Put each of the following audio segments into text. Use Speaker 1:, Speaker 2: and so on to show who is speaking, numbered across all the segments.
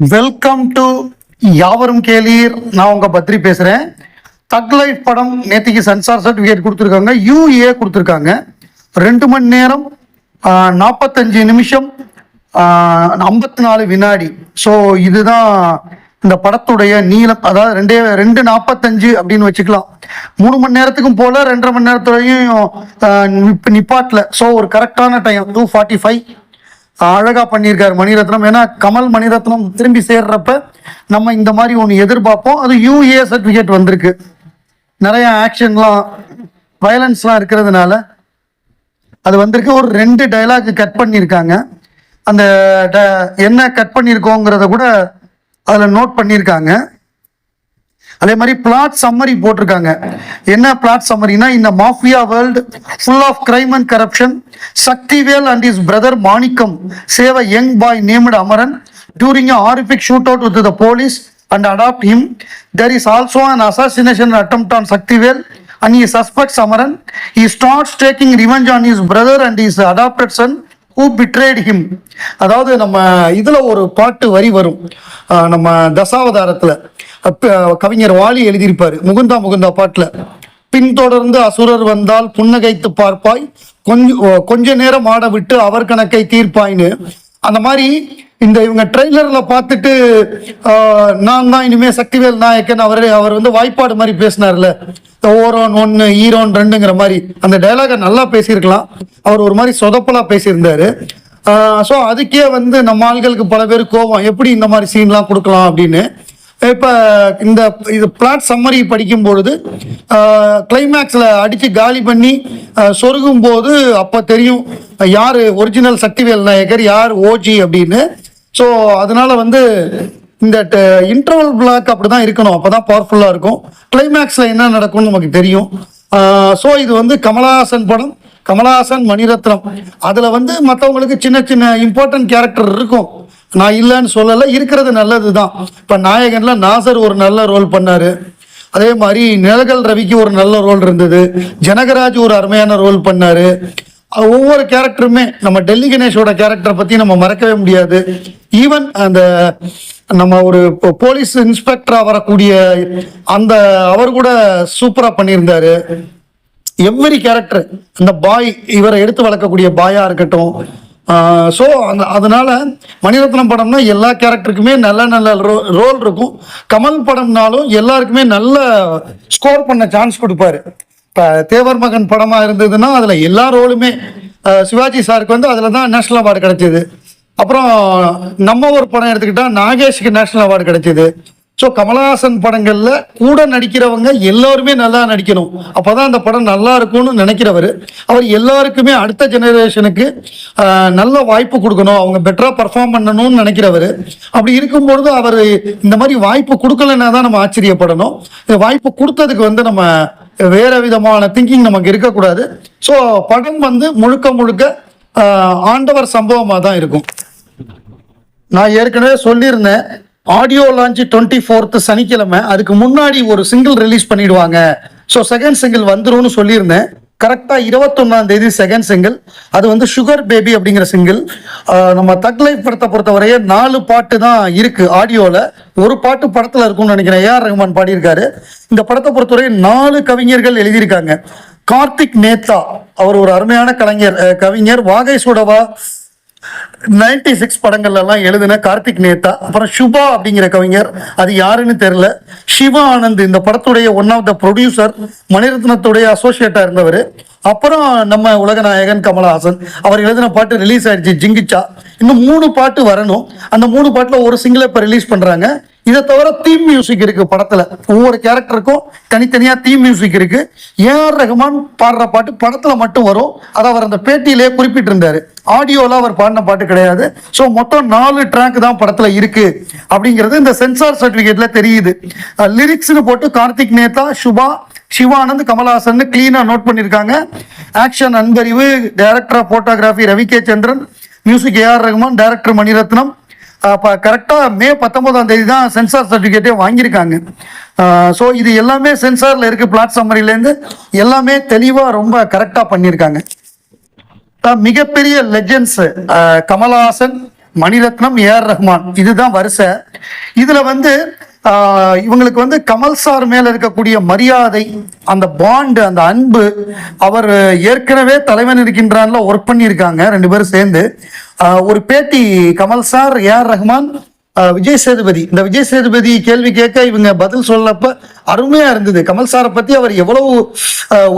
Speaker 1: Welcome to யாவரும் கேளீர். நான் உங்க பத்ரி பேசுறேன். தக் லைஃப் படம் நேத்திக்கு சென்சார் சர்டிஃபிகேட் கொடுத்துருக்காங்க. யூஏ கொடுத்துருக்காங்க. ரெண்டு மணி நேரம் நாற்பத்தஞ்சு நிமிஷம் ஐம்பத்தி நாலு வினாடி. ஸோ இதுதான் இந்த படத்துடைய நீளம். அதாவது ரெண்டே ரெண்டு நாற்பத்தஞ்சு அப்படின்னு வச்சுக்கலாம். மூணு மணி நேரத்துக்கும் போல ரெண்டரை மணி நேரத்துலையும் நிப்பாட்டில். ஸோ ஒரு கரெக்டான டைம் டூ ஃபார்ட்டி ஃபைவ் அழகா பண்ணியிருக்காரு மணிரத்னம். ஏன்னா கமல் மணிரத்னம் திரும்பி சேர்றப்ப நம்ம இந்த மாதிரி ஒன்று எதிர்பார்ப்போம். அது யூஏ சர்டிஃபிகேட் வந்திருக்கு. நிறைய ஆக்ஷன்லாம் வயலன்ஸ்லாம் இருக்கிறதுனால அது வந்திருக்கு. ஒரு ரெண்டு டைலாக் கட் பண்ணியிருக்காங்க. அந்த ட- என்ன கட் பண்ணியிருக்கோங்கிறத கூட அதில் நோட் பண்ணியிருக்காங்க. அதே மாதிரி பிளாட் சம்மரி போட்டிருக்காங்க. என்ன பிளாட் சம்மரினா இந்த mafia world full of crime and corruption Sakthivel and is brother Manickam save young boy named Amaran. During a horrific shootout with the police and adopt him there is also and assassination attempt on Sakthivel and he suspects Amaran He starts taking revenge on his brother and his adopted son who betrayed him. அதாவது நம்ம இதுல ஒரு பாட்டு வரி வரும். அஹ் நம்ம தசாவதாரத்துல. கவிஞர் வாலி எழுதியிருப்பாரு முகுந்தா முகுந்தா பாட்டுல. பின்தொடர்ந்து அசுரர் வந்தால் புன்னகைத்து பார்ப்பாய் கொஞ்சம் கொஞ்ச நேரம் ஆட விட்டு அவர் கணக்கை தீர்ப்பாயின்னு. அந்த மாதிரி இந்த இவங்க ட்ரெய்லர்ல பார்த்துட்டு நான் தான் இனிமே சக்திவேல் நாயக்கன் அவர் அவர் வந்து வாய்ப்பாடு மாதிரி பேசினார்ல. ஓரோன் ஒன்று ஈரோன் ரெண்டுங்கிற மாதிரி. அந்த டைலாக நல்லா பேசியிருக்கலாம். அவர் ஒரு மாதிரி சொதப்பலா பேசியிருந்தாரு. ஸோ அதுக்கே வந்து நம்ம ஆள்களுக்கு பல பேர் கோவம் எப்படி இந்த மாதிரி சீன்லாம் கொடுக்கலாம் அப்படின்னு. இப்போ இந்த இது பிளாட் சம்மரி படிக்கும் பொழுது கிளைமேக்ஸில் அடித்து காலி பண்ணி சொருகும் போது அப்போ தெரியும் யார் ஒரிஜினல் சக்திவேல் நாயகர் யார் ஓஜி அப்படின்னு. ஸோ அதனால் வந்து இந்த இன்டர்வல் பிளாக் அப்படி தான் இருக்கணும். அப்போ தான் பவர்ஃபுல்லாக இருக்கும். கிளைமேக்ஸில் என்ன நடக்கும்னு நமக்கு தெரியும். ஸோ இது வந்து கமலஹாசன் படம். கமலஹாசன் மணிரத்னம். அதில் வந்து மற்றவங்களுக்கு சின்ன சின்ன இம்பார்ட்டன்ட் கேரக்டர் இருக்கும். நான் இல்லைன்னு சொல்லலை இருக்கிறது நல்லது தான் இப்போ நாயகனில் நாசர் ஒரு நல்ல ரோல் பண்ணார். அதே மாதிரி நிழல்கள் ரவிக்கு ஒரு நல்ல ரோல் இருந்தது. ஜனகராஜ் ஒரு அருமையான ரோல் பண்ணார். ஒவ்வொரு கேரக்டருமே நம்ம டெல்லி கணேஷோட கேரக்டரை பற்றி நம்ம மறக்கவே முடியாது. ஈவன் அந்த நம்ம ஒரு போலீஸ் இன்ஸ்பெக்டராக வரக்கூடிய அந்த அவர் கூட சூப்பராக பண்ணியிருந்தாரு. எவ்வரி கேரக்டர் அந்த பாய் இவரை எடுத்து வளர்க்கக்கூடிய பாயாக இருக்கட்டும் ஸோ அந்த அதனால் மணிரத்னம் படம்னா எல்லா கேரக்டருக்குமே நல்ல நல்ல ரோ ரோல் இருக்கும். கமல் படம்னாலும் எல்லாருக்குமே நல்ல ஸ்கோர் பண்ண சான்ஸ் கொடுப்பாரு. இப்போ தேவர் மகன் படமாக இருந்ததுன்னா அதில் எல்லா ரோலுமே சிவாஜி சாருக்கு வந்து அதில் தான் நேஷ்னல் அவார்டு கிடைச்சிது. அப்புறம் நம்ம ஒரு படம் எடுத்துக்கிட்டால் நாகேஷுக்கு நேஷ்னல் அவார்டு கிடைச்சிது. ஸோ கமலஹாசன் படங்கள்ல கூட நடிக்கிறவங்க எல்லாருமே நல்லா நடிக்கணும். அப்பதான் அந்த படம் நல்லா இருக்கும்னு நினைக்கிறவர். அவர் எல்லாருக்குமே அடுத்த ஜெனரேஷனுக்கு நல்ல வாய்ப்பு கொடுக்கணும். அவங்க பெட்டரா பர்ஃபார்ம் பண்ணணும்னு நினைக்கிறவர். அப்படி இருக்கும்பொழுது அவர் இந்த மாதிரி வாய்ப்பு கொடுக்கலன்னா தான் நம்ம ஆச்சரியப்படணும். இந்த வாய்ப்பு கொடுத்ததுக்கு வந்து நம்ம வேற விதமான திங்கிங் நமக்கு இருக்கக்கூடாது. ஸோ படம் வந்து முழுக்க முழுக்க ஆண்டவர் சம்பவமாக தான் இருக்கும். நான் ஏற்கனவே சொல்லியிருந்தேன். ஆடியோ லான்ச் டுவெண்ட்டி ஃபோர்த்து சனிக்கிழமை. அதுக்கு முன்னாடி ஒரு சிங்கிள் ரிலீஸ் பண்ணிடுவாங்க. ஸோ செகண்ட் சிங்கிள் வந்துரும்னு சொல்லியிருந்தேன். கரெக்டாக இருபத்தொன்னாம் தேதி செகண்ட் சிங்கிள் அது வந்து சுகர் பேபி அப்படிங்கிற சிங்கிள் நம்ம தக் லைஃப் படத்தை பொறுத்தவரையே நாலு பாட்டு தான் இருக்குது ஆடியோவில் ஒரு பாட்டு படத்தில் இருக்கும்னு நினைக்கிறேன். ஏஆர் ரஹ்மான் பாடியிருக்காரு. இந்த படத்தை பொறுத்தவரை நாலு கவிஞர்கள் எழுதியிருக்காங்க. கார்த்திக் நேத்தா அவர் ஒரு அருமையான கலைஞர். கவிஞர். வாகை சுடவா நைன்டி சிக்ஸ் படங்கள்ல எல்லாம் எழுதின கார்த்திக் நேத்தா அப்புறம் சுபா அப்படிங்கிற கவிஞர் அது யாருன்னு தெரியல. சிவா ஆனந்த் இந்த படத்துடைய ஒன் ஆஃப் த ப்ரொடியூசர் மணிரத்னத்துடைய அசோசியேட்டாக இருந்தவர். அப்புறம் நம்ம உலகநாயகன் கமலஹாசன் அவர் எழுதின பாட்டு ரிலீஸ் ஆயிடுச்சு ஜிங்கிச்சா. இன்னும் மூணு பாட்டு வரணும். அந்த மூணு பாட்டில் ஒரு சிங்கிளை இப்போ ரிலீஸ் பண்றாங்க. இதை தவிர தீம் மியூசிக் இருக்கு படத்துல. ஒவ்வொரு கேரக்டருக்கும் தனித்தனியா தீம் மியூசிக் இருக்கு. ஏஆர் ரஹ்மான் பாடுற பாட்டு படத்துல மட்டும் வரும். அதை அவர் அந்த பேட்டியிலே குறிப்பிட்டிருந்தாரு. ஆடியோல அவர் பாடின பாட்டு கிடையாது. ஸோ மொத்தம் நாலு ட்ராக் தான் படத்துல இருக்கு. அப்படிங்கிறது இந்த சென்சார் சர்டிபிகேட்ல தெரியுது. லிரிக்ஸ்னு போட்டு கார்த்திக் நேதா சுபா சிவானந்த் கமல்ஹாசன் கிளீனா நோட் பண்ணியிருக்காங்க action Anbariv director of photography Ravi K Chandran music AR Rahman director Mani Ratnam இப்போ கரெக்டாக மே பத்தொன்பதாம் தேதி தான் சென்சார் சர்டிஃபிகேட்டே வாங்கியிருக்காங்க. ஸோ இது எல்லாமே சென்சாரில் இருக்குது பிளாட் சம்மரிலேருந்து எல்லாமே தெளிவாக ரொம்ப கரெக்டாக பண்ணியிருக்காங்க. மிகப்பெரிய லெஜெண்ட்ஸ் கமலஹாசன் மணிரத்னம் ஏஆர் ரஹ்மான். இதுதான் வரிசை. இதில் வந்து இவங்களுக்கு வந்து கமல் சார் மேல இருக்கக்கூடிய மரியாதை அந்த பாண்டு அந்த அன்பு அவர் ஏற்கனவே தலைவன் இருக்கின்றான்ல ஒர்க் பண்ணியிருக்காங்க ரெண்டு பேரும் சேர்ந்து. ஒரு பேட்டி கமல் சார் ஏஆர் ரஹ்மான் விஜய் சேதுபதி. இந்த விஜய் சேதுபதி கேள்வி கேட்க இவங்க பதில் சொல்லப்ப அருமையா இருந்தது. கமல் சாரை பத்தி அவர் எவ்வளவு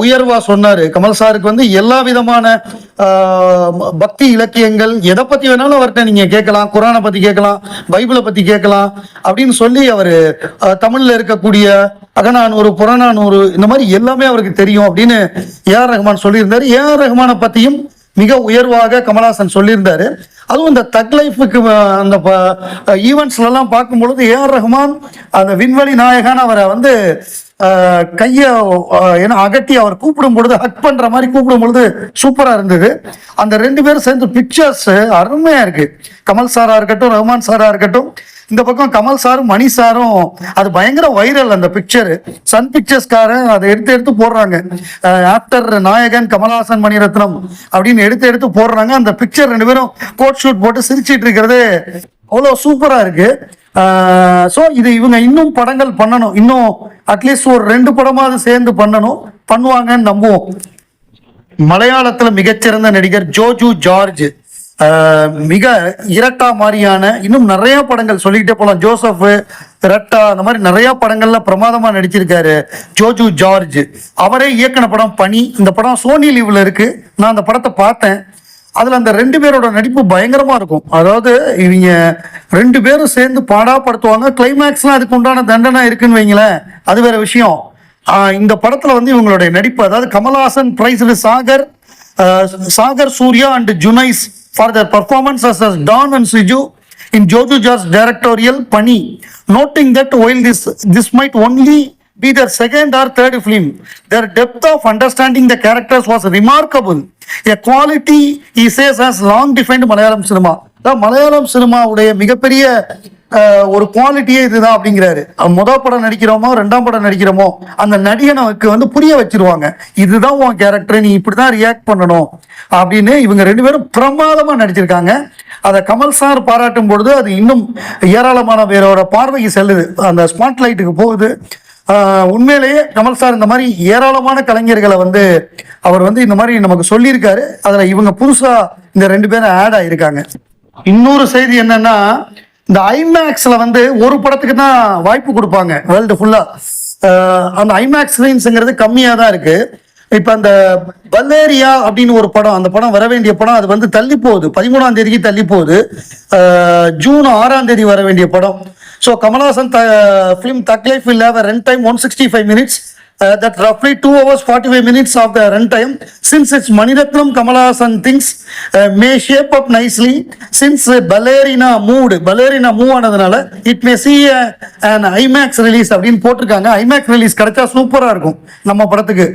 Speaker 1: உயர்வா சொன்னாரு. கமல் சாருக்கு வந்து எல்லா விதமான பக்தி இலக்கியங்கள் எதை பத்தி வேணாலும் அவர்கிட்ட நீங்க கேட்கலாம். குரானை பத்தி கேட்கலாம். பைபிளை பத்தி கேட்கலாம். அப்படின்னு சொல்லி அவர் தமிழ்ல இருக்கக்கூடிய அகநானூறு புறநானூறு இந்த மாதிரி எல்லாமே அவருக்கு தெரியும் அப்படின்னு ஏஆர் ரஹ்மான் சொல்லியிருந்தாரு. ஏஆர் ரஹ்மானை பத்தியும் மிக உயர்வாக கமலஹாசன் சொல்லியிருந்தாரு. அதுவும் இந்த தக் லைஃபுக்கு அந்த ஈவெண்ட்ஸ்லாம் பார்க்கும் பொழுது ஏஆர் ரஹ்மான் அந்த விண்வெளி நாயகன் அவரை வந்து கையை ஏன்னா அகட்டி அவர் கூப்பிடும் பொழுது ஹக் பண்ற மாதிரி கூப்பிடும் பொழுது சூப்பரா இருந்தது. அந்த ரெண்டு பேரும் சேர்ந்து பிக்சர்ஸ் அருமையா இருக்கு. கமல் சாரா இருக்கட்டும் ரஹ்மான் சாரா இருக்கட்டும். இந்த பக்கம் கமல் சாரும் மணி சாரும் அது பயங்கர வைரல் அந்த பிக்சரு சன் பிக்சர்ஸ்காரன் அதை எடுத்து எடுத்து போடுறாங்க. ஆக்டர் நாயகன் கமல்ஹாசன் மணிரத்னம் அப்படின்னு எடுத்து எடுத்து போடுறாங்க. அந்த பிக்சர் ரெண்டு பேரும் கோட் ஷூட் போட்டு சிரிச்சிட்டு இருக்கிறது அவ்வளோ சூப்பராக இருக்குது ஸோ இது இவங்க இன்னும் படங்கள் பண்ணணும். இன்னும் அட்லீஸ்ட் ஒரு ரெண்டு படமாவது சேர்ந்து பண்ணணும். பண்ணுவாங்கன்னு நம்புவோம். மலையாளத்தில் மிகச்சிறந்த நடிகர் ஜோஜு ஜார்ஜ். மிக இரட்டா மாதிரியான இன்னும் நிறைய படங்கள் சொல்லிக்கிட்டே போகலாம் ஜோசப் ரெட்டா அந்த மாதிரி நிறைய படங்கள்ல பிரமாதமா நடிச்சிருக்காரு ஜோஜு ஜார்ஜ். அவரே இயக்குன படம் பனி. இந்த படம் சோனி லீவ்ல இருக்கு. நான் அந்த படத்தை பார்த்தேன். அதில் அந்த ரெண்டு பேரோட நடிப்பு பயங்கரமாக இருக்கும். அதாவது இவங்க ரெண்டு பேரும் சேர்ந்து பாடாப்படுத்துவாங்க கிளைமேக்ஸ்லாம் அதுக்கு உண்டான தண்டனை இருக்குன்னு வைங்களேன். அது வேற விஷயம். இந்த படத்தில் வந்து இவங்களுடைய நடிப்பு அதாவது Kamal Haasan praise Sagar Sagar Surya and Junaiz for their performance as as Don and Siju in Joju jazz directorial Pani noting that while this this might only be their second or third film. Their depth of understanding the characters was remarkable. A quality he says has long defined Malayalam cinema தான் மலையாளம் சினிமாவுடைய மிகப்பெரிய ஒரு குவாலிட்டியே இதுதான் அப்படிங்கிறாரு. முதல் படம் நடிக்கிறோமோ ரெண்டாம் படம் நடிக்கிறோமோ அந்த நடிகனுக்கு வந்து புரிய வச்சிருவாங்க. இதுதான் உன் கேரக்டர் நீ இப்படிதான் ரியாக்ட் பண்ணணும் அப்படின்னு இவங்க ரெண்டு பேரும் பிரமாதமா நடிச்சிருக்காங்க. அதை கமல் சார் பாராட்டும் பொழுது அது இன்னும் ஏராளமான பேரோட பார்வைக்கு செல்லுது. அந்த ஸ்பாட் லைட்டுக்கு போகுது. உண்மையிலேயே கமல் சார் இந்த மாதிரி ஏராளமான கலைஞர்களை வந்து அவர் வந்து இந்த மாதிரி நமக்கு சொல்லியிருக்காரு. அதில் இவங்க புதுசாக இந்த ரெண்டு பேரும் ஆட் ஆகியிருக்காங்க இன்னொரு செய்தி என்னன்னா இந்த ஐமேக்ஸில் வந்து ஒரு படத்துக்கு தான் வாய்ப்பு கொடுப்பாங்க. வேர்ல்டு ஃபுல்லாக அந்த ஐமேக்ஸ் ஸ்க்ரீன்ஸுங்கிறது கம்மியாக தான் இருக்கு. இப்ப அந்த பல்லேரியா அப்படின்னு ஒரு படம் அந்த படம் வர வேண்டிய படம் அது வந்து தள்ளி போகுது. பதிமூணாம் தேதிக்கு தள்ளி போகுது. ஜூன் ஆறாம் தேதி வர வேண்டிய படம். So Kamal Haasan film Thug Life will have run time one sixty five minutes that ரஃப்லி two hours forty five minutes of the run time since it's Mani Ratnam Kamal Haasan things may shape up nicely since ballerina mood ballerina move ஆனதுனால it may see and IMAX release அப்படின்னு போட்டிருக்காங்க IMAX release கிடைச்சா சூப்பராக இருக்கும் நம்ம படத்துக்கு